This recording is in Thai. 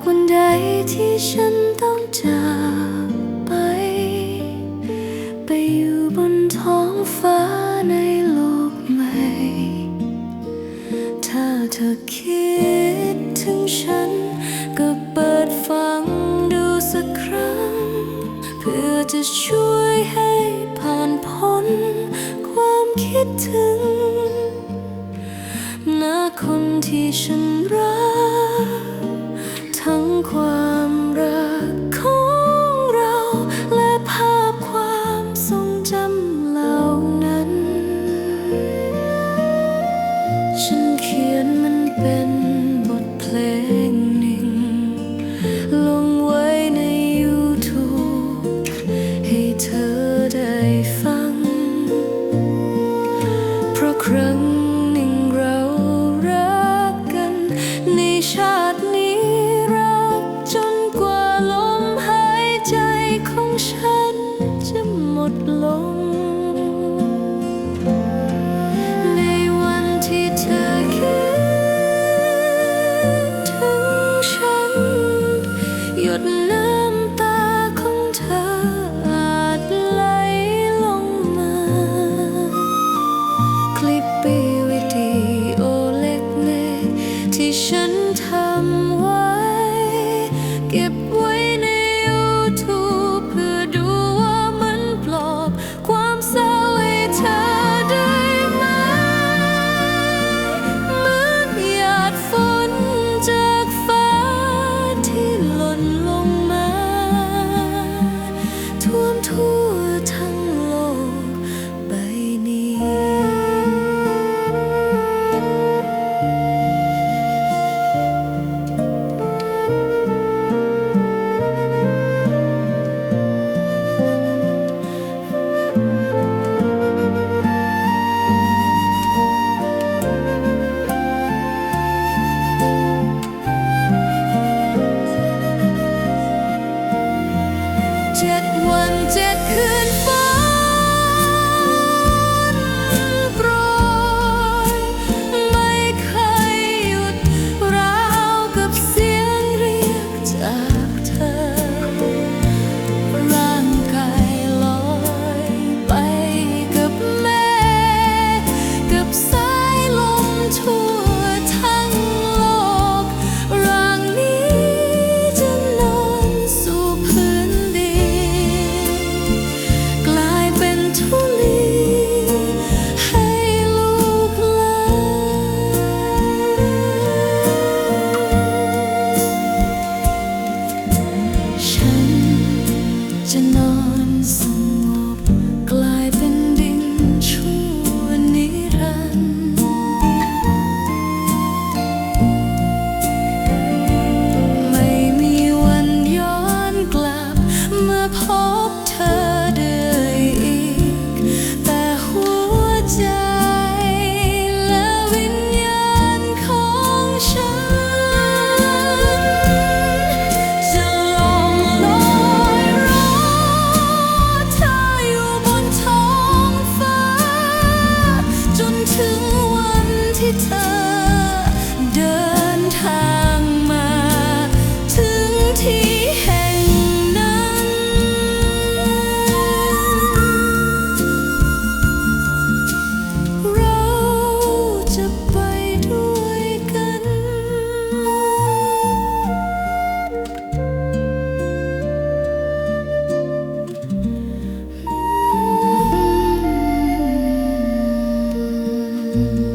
ากวันใดที่ฉันต้องจากไป ไปอยู่บนท้องฟ้าในโลกใหม่ ถ้าเธอคิดถึงฉัน ก็เปิดฟังดูสักครั้ง เพื่อจะช่วยให้ผ่านพ้น ความคิดถึงนณคนที่ฉันรัก Só mm.